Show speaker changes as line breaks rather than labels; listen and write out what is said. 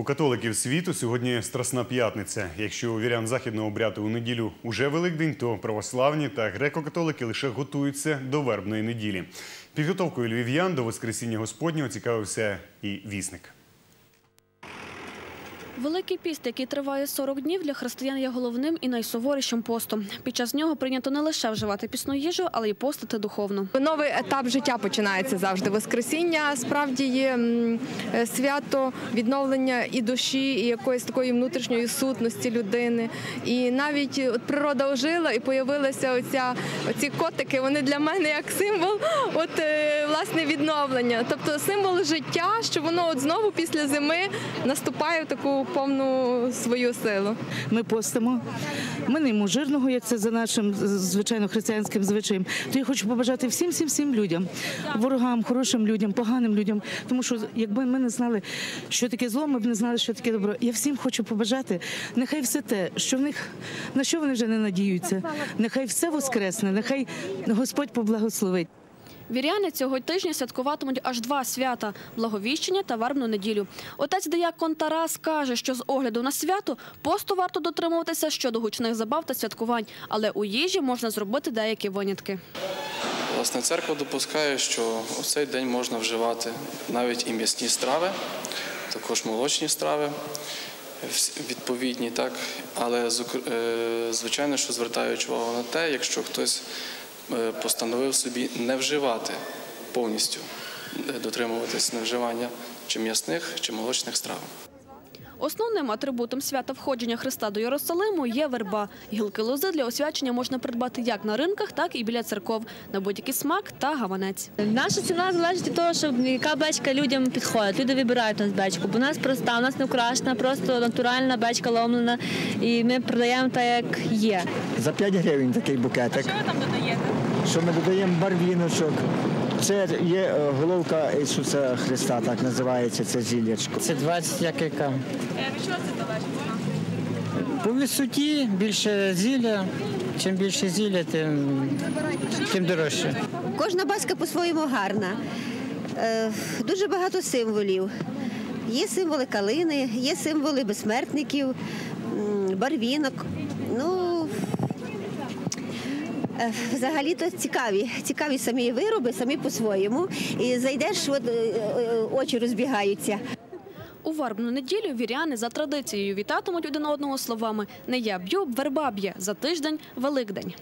У католиків світу сьогодні Страсна п'ятниця. Якщо у вірян західного обряду у неділю уже Великдень, то православні та греко-католики лише готуються до вербної неділі. Підготовкою львів'ян до Воскресіння Господнього цікавився і вісник.
Великий піст, який триває 40 днів, для християн є головним і найсуворішим постом. Під час нього прийнято не лише вживати пісну їжу, але й постити духовно.
Новий етап життя починається завжди. Воскресіння справді є е, свято відновлення і душі, і якоїсь такої внутрішньої сутності людини. І навіть е, от природа ожила і появилися оця, оці котики. Вони для мене як символ, от е, власне відновлення. Тобто символ життя, що воно от знову після зими наступає в таку повну свою силу.
Ми постимо. Ми не їмо жирного, як це за нашим звичайно християнським звичаєм. То я хочу побажати всім, всім, всім людям, ворогам, хорошим людям, поганим людям. Тому що якби ми не знали, що таке зло, ми б не знали, що таке добро. Я всім хочу побажати, нехай все те, що в них на що вони вже не надіються, нехай все воскресне, нехай Господь поблагословить.
Віряни цього тижня святкуватимуть аж два свята – благовіщення та вербну неділю. Отець Деякон Тарас каже, що з огляду на свято посту варто дотримуватися щодо гучних забав та святкувань, але у їжі можна зробити деякі винятки.
Власне, церква допускає, що у цей день можна вживати навіть і м'ясні страви, також молочні страви відповідні, так. Але е, звичайно, що звертаючи увагу на те, якщо хтось постановив собі не вживати повністю, е, дотримуватись невживання чи м'ясних, чи молочних страв.
Основним атрибутом свята входження Христа до Єрусалиму є верба. Гілки лози для освячення можна придбати як на ринках, так і біля церков, на будь-який смак та гаванець.
Наша ціна залежить від того, що яка бечка людям підходить. Люди вибирають у нас бечку, бо у нас проста, у нас не украшена, просто натуральна бечка ломлена, і ми продаємо так, як є.
За 5 гривень такий букетик. Що ви там додаєте? Що ми додаємо барвіночок. Це є е, головка Ісуса Христа, так називається це зіллячко.
Це 20 як яка. Від чого це залежить? По висоті більше зілля. Чим більше зілля, тим, тим дорожче.
Кожна баска по-своєму гарна. Е, Дуже багато символів. Є символи калини, є символи безсмертників, барвінок. Ну, е, взагалі-то цікаві. Цікаві самі вироби, самі по-своєму. І зайдеш, от, е, е, очі розбігаються.
У вербну неділю віряни за традицією вітатимуть один одного словами «Не я б'ю, верба б'є» за тиждень – Великдень.